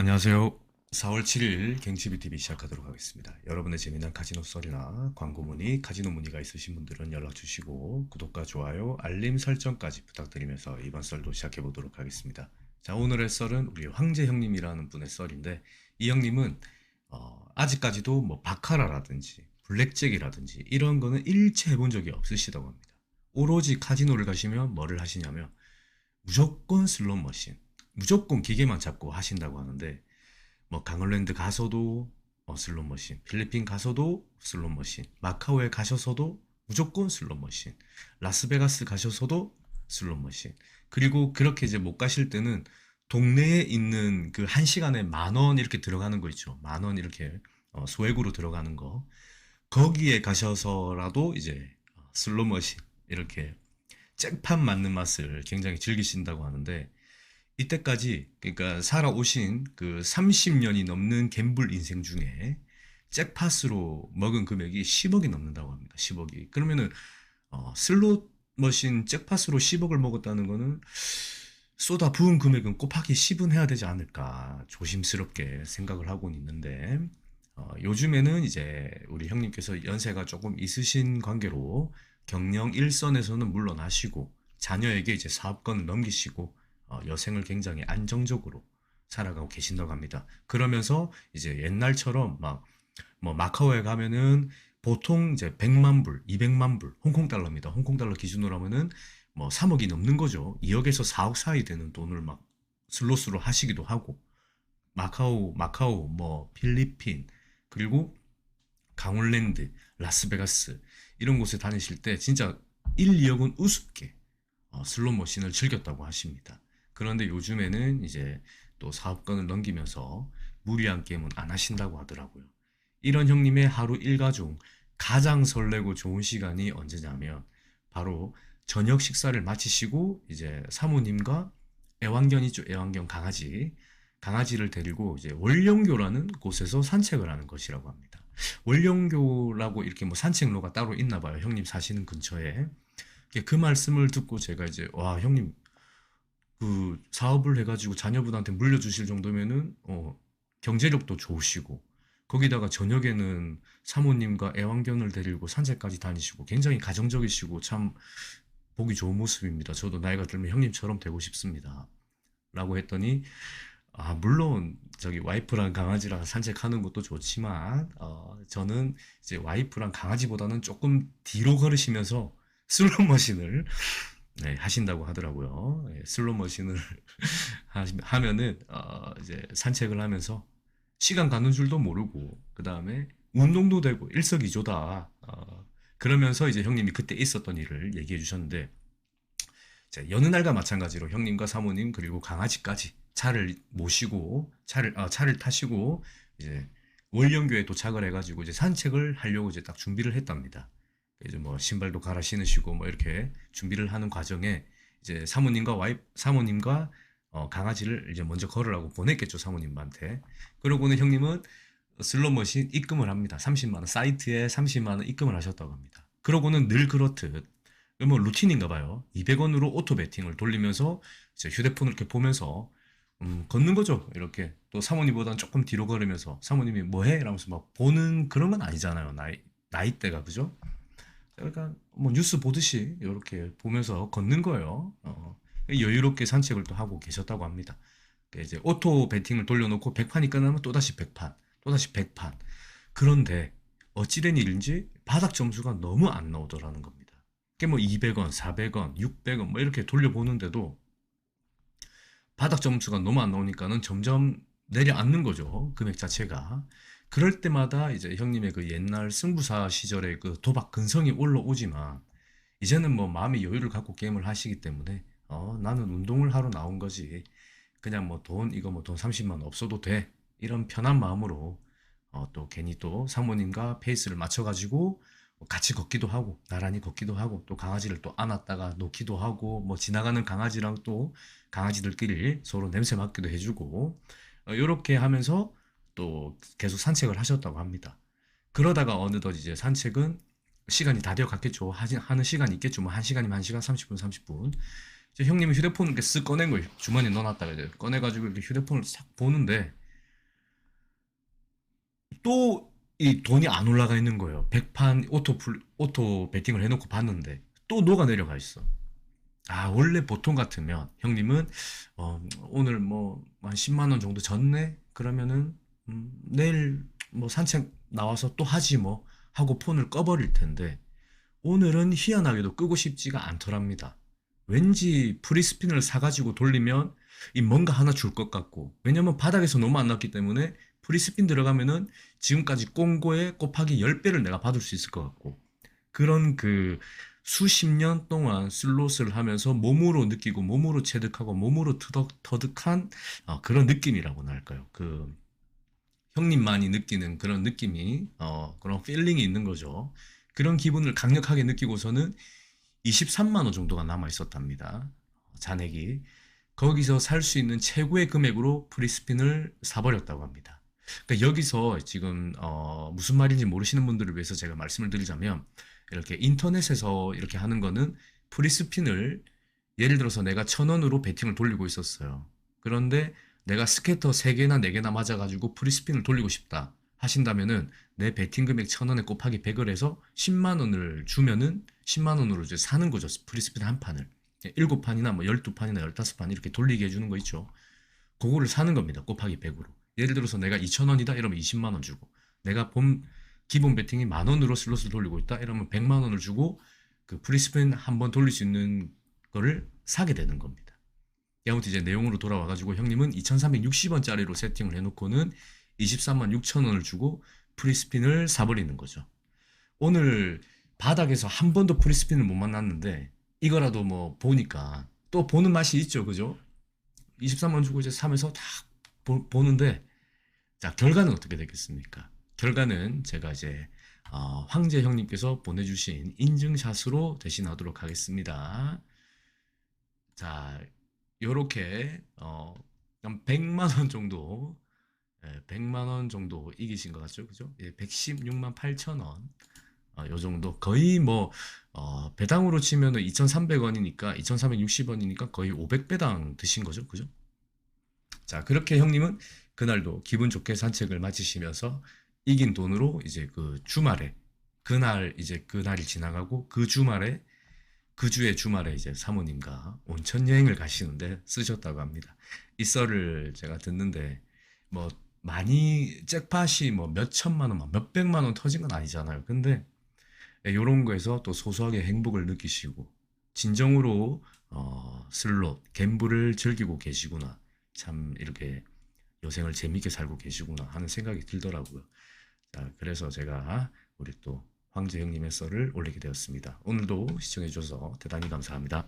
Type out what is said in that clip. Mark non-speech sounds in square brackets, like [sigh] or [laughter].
안녕하세요. 4월 7일 갱치비 TV 시작하도록 하겠습니다. 여러분의 재미난 카지노 썰이나 광고 문의, 카지노 문의가 있으신 분들은 연락 주시고 구독과 좋아요, 알림 설정까지 부탁드리면서 이번 썰도 시작해 보도록 하겠습니다. 자, 오늘의 썰은 우리 황제 형님이라는 분의 썰인데 이 형님은 어, 아직까지도 뭐 바카라라든지 블랙잭이라든지 이런 거는 일체 해본 적이 없으시다고 합니다. 오로지 카지노를 가시면 뭐를 하시냐면 무조건 슬롯 머신, 무조건 기계만 잡고 하신다고 하는데 뭐 강원랜드 가서도 어, 슬롯 머신, 필리핀 가서도 슬롯 머신, 마카오에 가셔서도 무조건 슬롯 머신, 라스베가스 가셔서도 슬롯 머신. 그리고 그렇게 이제 못 가실 때는 동네에 있는 그 한 시간에 만 원 이렇게 들어가는 거 있죠. 만 원 이렇게 어, 소액으로 들어가는 거. 거기에 가셔서라도 이제 어, 슬롯 머신 이렇게 잭판 맞는 맛을 굉장히 즐기신다고 하는데 이때까지 그러니까 살아오신 그 30년이 넘는 갬블 인생 중에 잭팟으로 먹은 금액이 10억이 넘는다고 합니다. 10억이. 그러면은 어, 슬롯 머신 잭팟으로 10억을 먹었다는 거는 쏟아 부은 금액은 곱하기 10은 해야 되지 않을까 조심스럽게 생각을 하고 있는데 어, 요즘에는 이제 우리 형님께서 연세가 조금 있으신 관계로 경영 일선에서는 물러나시고 자녀에게 이제 사업권을 넘기시고 어, 여생을 굉장히 안정적으로 살아가고 계신다고 합니다. 그러면서 이제 옛날처럼 막 뭐 마카오에 가면은 보통 이제 100만 불, 200만 불, 홍콩 달러입니다. 홍콩 달러 기준으로 하면은 뭐 3억이 넘는 거죠. 2억에서 4억 사이 되는 돈을 막 슬롯으로 하시기도 하고 마카오, 마카오, 뭐 필리핀 그리고 강원랜드, 라스베가스 이런 곳에 다니실 때 진짜 1, 2억은 우습게 어, 슬롯 머신을 즐겼다고 하십니다. 그런데 요즘에는 이제 또 사업권을 넘기면서 무리한 게임은 안 하신다고 하더라고요. 이런 형님의 하루 일과 중 가장 설레고 좋은 시간이 언제냐면 바로 저녁 식사를 마치시고 이제 사모님과 애완견 있죠. 애완견 강아지. 강아지를 데리고 이제 월령교라는 곳에서 산책을 하는 것이라고 합니다. 월령교라고 이렇게 뭐 산책로가 따로 있나 봐요. 형님 사시는 근처에. 그 말씀을 듣고 제가 이제 와 형님 그 사업을 해가지고 자녀분한테 물려주실 정도면은 어 경제력도 좋으시고 거기다가 저녁에는 사모님과 애완견을 데리고 산책까지 다니시고 굉장히 가정적이시고 참 보기 좋은 모습입니다. 저도 나이가 들면 형님처럼 되고 싶습니다. 라고 했더니 아 물론 저기 와이프랑 강아지랑 산책하는 것도 좋지만 어 저는 이제 와이프랑 강아지보다는 조금 뒤로 걸으시면서 [laughs] 슬롯 머신을 네, 하신다고 하더라고요. 예, 슬롯 머신을 [laughs] 하면은 어, 이제 산책을 하면서 시간 가는 줄도 모르고 그 다음에 운동도 되고 일석이조다. 어, 그러면서 이제 형님이 그때 있었던 일을 얘기해 주셨는데 자, 여느 날과 마찬가지로 형님과 사모님 그리고 강아지까지 차를 모시고 차를 아, 차를 타시고 이제 월령교에 도착을 해가지고 이제 산책을 하려고 이제 딱 준비를 했답니다. 이제 뭐 신발도 갈아 신으시고 뭐 이렇게 준비를 하는 과정에 이제 사모님과 와이 사모님과 어, 강아지를 이제 먼저 걸으라고 보냈겠죠 사모님한테. 그러고는 형님은 슬롯머신 입금을 합니다. 30만 원 사이트에 30만 원 입금을 하셨다고 합니다. 그러고는 늘 그렇듯 뭐 루틴인가 봐요. 200원으로 오토 베팅을 돌리면서 이제 휴대폰을 이렇게 보면서 음, 걷는 거죠. 이렇게 또 사모님보다는 조금 뒤로 걸으면서 사모님이 뭐해? 이러면서 막 보는 그런 건 아니잖아요. 나이 나이대가 그죠? 그러니까 뭐 뉴스 보듯이 이렇게 보면서 걷는 거예요. 어, 여유롭게 산책을 또 하고 계셨다고 합니다. 그 이제 오토 배팅을 돌려놓고 100판이 끝나면 또다시 100판, 또다시 100판. 그런데 어찌된 일인지 바닥 점수가 너무 안 나오더라는 겁니다. 그게 뭐 200원, 400원, 600원 뭐 이렇게 돌려보는데도 바닥 점수가 너무 안 나오니까는 점점 내려앉는 거죠. 금액 자체가. 그럴 때마다 이제 형님의 그 옛날 승부사 시절의 그 도박 근성이 올라오지만 이제는 뭐 마음의 여유를 갖고 게임을 하시기 때문에 어 나는 운동을 하러 나온 거지. 그냥 뭐 돈 이거 뭐 돈 30만 원 없어도 돼. 이런 편한 마음으로 어 또 괜히 또 사모님과 페이스를 맞춰가지고 같이 걷기도 하고 나란히 걷기도 하고 또 강아지를 또 안았다가 놓기도 하고 뭐 지나가는 강아지랑 또 강아지들끼리 서로 냄새 맡기도 해주고 어, 이렇게 하면서 또 계속 산책을 하셨다고 합니다. 그러다가 어느덧 이제 산책은 시간이 다 되어 갔겠죠. 하는 시간이 있겠죠. 뭐 1시간이면 1시간 30분, 30분. 이제 형님이 휴대폰을 이렇게 쓱 꺼낸 거예요. 주머니에 넣어놨다가 이제 꺼내가지고 이렇게 휴대폰을 싹 보는데 또 이 돈이 안 올라가 있는 거예요. 백판 오토 풀, 오토 베팅을 해놓고 봤는데 또 녹아 내려가 있어. 아, 원래 보통 같으면 형님은 어, 오늘 뭐 한 10만 원 정도 졌네? 그러면은 음, 내일 뭐 산책 나와서 또 하지 뭐 하고 폰을 꺼버릴 텐데 오늘은 희한하게도 끄고 싶지가 않더랍니다. 왠지 프리스핀을 사가지고 돌리면 이 뭔가 하나 줄 것 같고 왜냐면 바닥에서 너무 안 났기 때문에 프리스핀 들어가면은 지금까지 꽁고에 곱하기 10배를 내가 받을 수 있을 것 같고 그런 그 수십 년 동안 슬롯을 하면서 몸으로 느끼고 몸으로 체득하고 몸으로 터득, 터득한 어, 그런 느낌이라고나 할까요? 그 형님만이 느끼는 그런 느낌이 어, 그런 필링이 있는 거죠. 그런 기분을 강력하게 느끼고서는 23만 원 정도가 남아 있었답니다. 잔액이 거기서 살 수 있는 최고의 금액으로 프리스핀을 사버렸다고 합니다. 그러니까 여기서 지금 어, 무슨 말인지 모르시는 분들을 위해서 제가 말씀을 드리자면 이렇게 인터넷에서 이렇게 하는 거는 프리스핀을 예를 들어서 내가 천 원으로 베팅을 돌리고 있었어요. 그런데 내가 스케터 3개나 4개나 맞아가지고 프리스핀을 돌리고 싶다 하신다면은 내 베팅 금액 천 원에 곱하기 100을 해서 10만 원을 주면은 10만 원으로 이제 사는 거죠. 프리스핀 한 판을. 7판이나 뭐 12판이나 15판 이렇게 돌리게 해주는 거 있죠. 그거를 사는 겁니다. 곱하기 100으로. 예를 들어서 내가 2,000원이다 이러면 20만 원 주고 내가 본 기본 베팅이 만 원으로 슬롯을 돌리고 있다 이러면 100만 원을 주고 그 프리스핀 한 번 돌릴 수 있는 거를 사게 되는 겁니다. 아무튼 이제 내용으로 돌아와 가지고 형님은 2,360원짜리로 세팅을 해놓고는 23만 6천 원을 주고 프리스핀을 사버리는 거죠. 오늘 바닥에서 한 번도 프리스핀을 못 만났는데 이거라도 뭐 보니까 또 보는 맛이 있죠, 그죠? 23만 주고 이제 사면서 다 보, 보는데 자 결과는 어떻게 되겠습니까? 결과는 제가 이제 어, 황제 형님께서 보내주신 인증샷으로 대신하도록 하겠습니다. 자, 요렇게 어, 한 100만 원 정도, 예, 100만 원 정도 이기신 것 같죠, 그죠? 예, 116만 8천 원, 어, 요 정도 거의 뭐 어, 배당으로 치면은 2,300원이니까 2,360원이니까 거의 500배당 드신 거죠, 그죠? 자, 그렇게 형님은 그날도 기분 좋게 산책을 마치시면서 이긴 돈으로 이제 그 주말에 그날 이제 그날이 지나가고 그 주말에 그 주의 주말에 이제 사모님과 온천 여행을 가시는데 쓰셨다고 합니다. 이 썰을 제가 듣는데 뭐 많이 잭팟이 뭐 몇 천만 원, 막 몇백만 원 터진 건 아니잖아요. 근데 이런 거에서 또 소소하게 행복을 느끼시고 진정으로 어, 슬롯, 갬블을 즐기고 계시구나. 참 이렇게 여생을 재밌게 살고 계시구나 하는 생각이 들더라고요. 자, 그래서 제가 우리 또 황제 형님의 썰을 올리게 되었습니다. 오늘도 시청해 주셔서 대단히 감사합니다.